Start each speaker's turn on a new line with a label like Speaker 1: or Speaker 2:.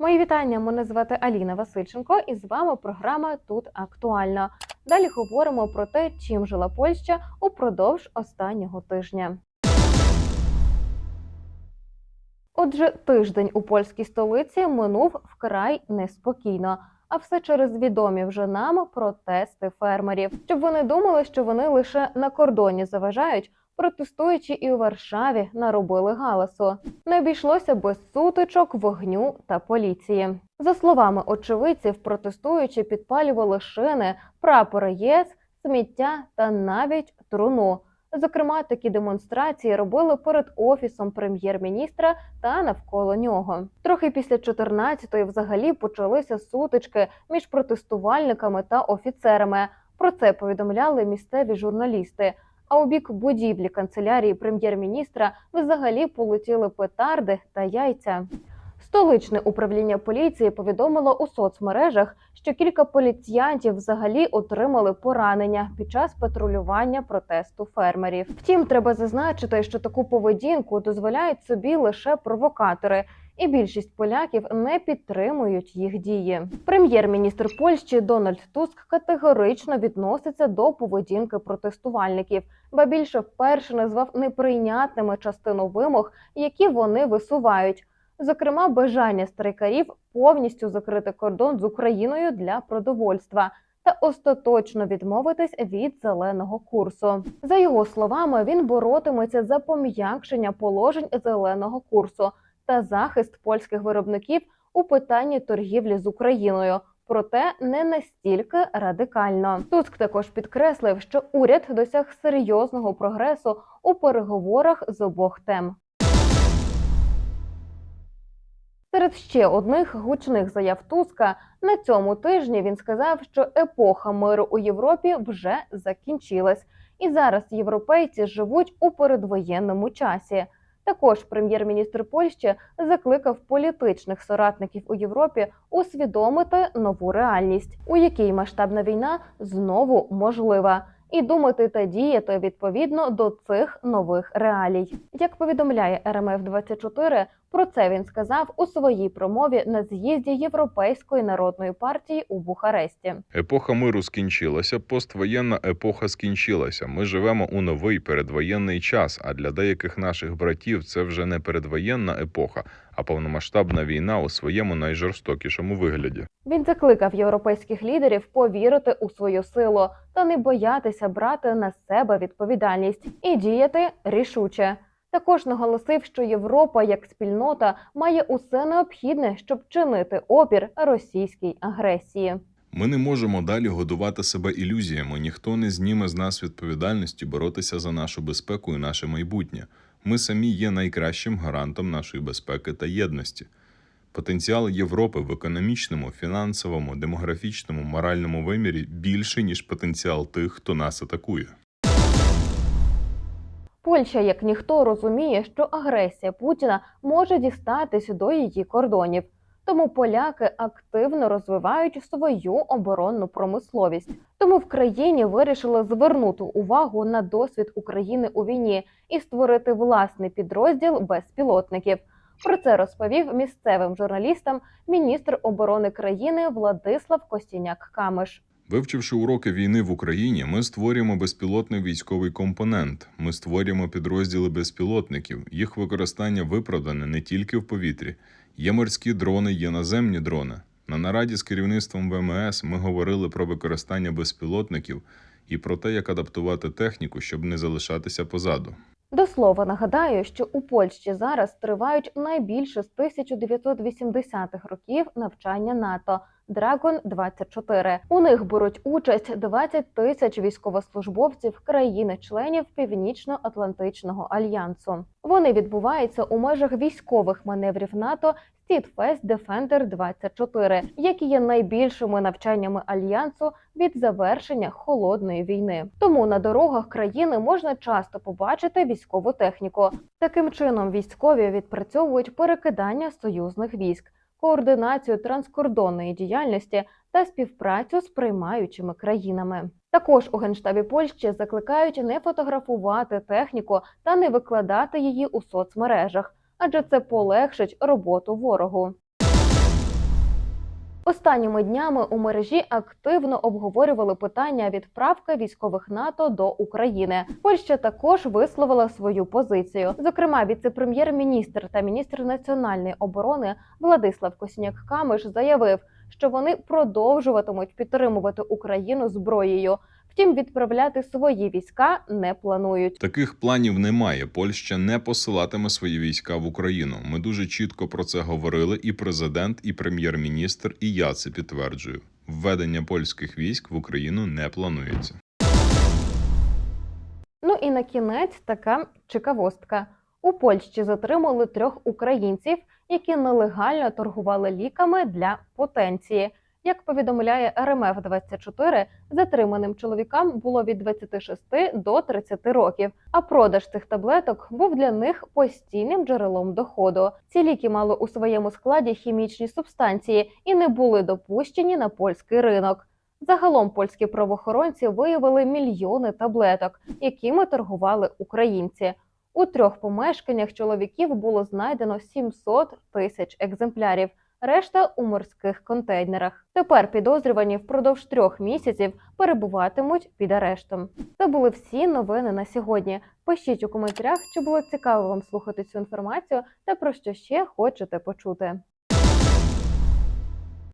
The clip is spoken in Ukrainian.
Speaker 1: Мої вітання. Мене звати Аліна Васильченко, і з вами програма Тут актуально. Далі говоримо про те, чим жила Польща упродовж останнього тижня. Отже, тиждень у польській столиці минув вкрай неспокійно. А все через відомі вже нам протести фермерів. Щоб вони думали, що вони лише на кордоні заважають, протестуючи і у Варшаві наробили галасу. Не обійшлося без сутичок, вогню та поліції. За словами очевидців, протестуючи підпалювали шини, прапори ЄС, сміття та навіть труну. Зокрема, такі демонстрації робили перед офісом прем'єр-міністра та навколо нього. Трохи після 14-ї взагалі почалися сутички між протестувальниками та офіцерами. Про це повідомляли місцеві журналісти. А у бік будівлі канцелярії прем'єр-міністра взагалі полетіли петарди та яйця. Столичне управління поліції повідомило у соцмережах, що кілька поліціянтів взагалі отримали поранення під час патрулювання протесту фермерів. Втім, треба зазначити, що таку поведінку дозволяють собі лише провокатори. І більшість поляків не підтримують їх дії. Прем'єр-міністр Польщі Дональд Туск категорично відноситься до поведінки протестувальників, ба більше вперше назвав неприйнятними частину вимог, які вони висувають. Зокрема, бажання страйкарів повністю закрити кордон з Україною для продовольства та остаточно відмовитись від зеленого курсу. За його словами, він боротиметься за пом'якшення положень зеленого курсу та захист польських виробників у питанні торгівлі з Україною. Проте не настільки радикально. Туск також підкреслив, що уряд досяг серйозного прогресу у переговорах з обох тем. Серед ще одних гучних заяв Туска на цьому тижні він сказав, що епоха миру у Європі вже закінчилась, і зараз європейці живуть у передвоєнному часі. Також прем'єр-міністр Польщі закликав політичних соратників у Європі усвідомити нову реальність, у якій масштабна війна знову можлива, і думати та діяти відповідно до цих нових реалій. Як повідомляє РМФ 24 про це він сказав у своїй промові на з'їзді Європейської народної партії у Бухаресті.
Speaker 2: Епоха миру скінчилася, поствоєнна епоха скінчилася. Ми живемо у новий передвоєнний час. А для деяких наших братів це вже не передвоєнна епоха, а повномасштабна війна у своєму найжорстокішому вигляді.
Speaker 1: Він закликав європейських лідерів повірити у свою силу та не боятися брати на себе відповідальність і діяти рішуче. Також наголосив, що Європа як спільнота має усе необхідне, щоб чинити опір російській агресії.
Speaker 2: Ми не можемо далі годувати себе ілюзіями. Ніхто не зніме з нас відповідальності боротися за нашу безпеку і наше майбутнє. Ми самі є найкращим гарантом нашої безпеки та єдності. Потенціал Європи в економічному, фінансовому, демографічному, моральному вимірі більший ніж потенціал тих, хто нас атакує.
Speaker 1: Польща, як ніхто, розуміє, що агресія Путіна може дістатись до її кордонів. Тому поляки активно розвивають свою оборонну промисловість. Тому в країні вирішили звернути увагу на досвід України у війні і створити власний підрозділ безпілотників. Про це розповів місцевим журналістам міністр оборони країни Владислав Костіняк Камиш.
Speaker 2: Вивчивши уроки війни в Україні, ми створюємо безпілотний військовий компонент. Ми створюємо підрозділи безпілотників. Їх використання виправдане не тільки в повітрі. Є морські дрони, є наземні дрони. На нараді з керівництвом ВМС ми говорили про використання безпілотників і про те, як адаптувати техніку, щоб не залишатися позаду.
Speaker 1: До слова нагадаю, що у Польщі зараз тривають найбільше з 1980-х років навчання НАТО Драгон 24 У них беруть участь 20 тисяч військовослужбовців країни-членів Північно-Атлантичного альянсу. Вони відбуваються у межах військових маневрів НАТО Steadfast Defender 24, які є найбільшими навчаннями альянсу від завершення холодної війни. Тому на дорогах країни можна часто побачити військову техніку. Таким чином, військові відпрацьовують перекидання союзних військ, координацію транскордонної діяльності та співпрацю з приймаючими країнами. Також у генштабі Польщі закликають не фотографувати техніку та не викладати її у соцмережах, адже це полегшить роботу ворогу. Останніми днями у мережі активно обговорювали питання відправки військових НАТО до України. Польща також висловила свою позицію. Зокрема, віце-прем'єр-міністр та міністр національної оборони Владислав Косіняк-Камиш заявив, що вони продовжуватимуть підтримувати Україну зброєю. Втім, відправляти свої війська не планують.
Speaker 2: Таких планів немає. Польща не посилатиме свої війська в Україну. Ми дуже чітко про це говорили. І президент, і прем'єр-міністр, і я це підтверджую. Введення польських військ в Україну не планується.
Speaker 1: Ну і на кінець така чекавостка. У Польщі затримали трьох українців, які нелегально торгували ліками для потенції. Як повідомляє РМФ 24 затриманим чоловікам було від 26 до 30 років. А продаж цих таблеток був для них постійним джерелом доходу. Ці ліки мали у своєму складі хімічні субстанції і не були допущені на польський ринок. Загалом польські правоохоронці виявили мільйони таблеток, якими торгували українці. У трьох помешканнях чоловіків було знайдено 700 тисяч екземплярів. Решта у морських контейнерах. Тепер підозрювані впродовж трьох місяців перебуватимуть під арештом. Це були всі новини на сьогодні. Пишіть у коментарях, чи було цікаво вам слухати цю інформацію та про що ще хочете почути.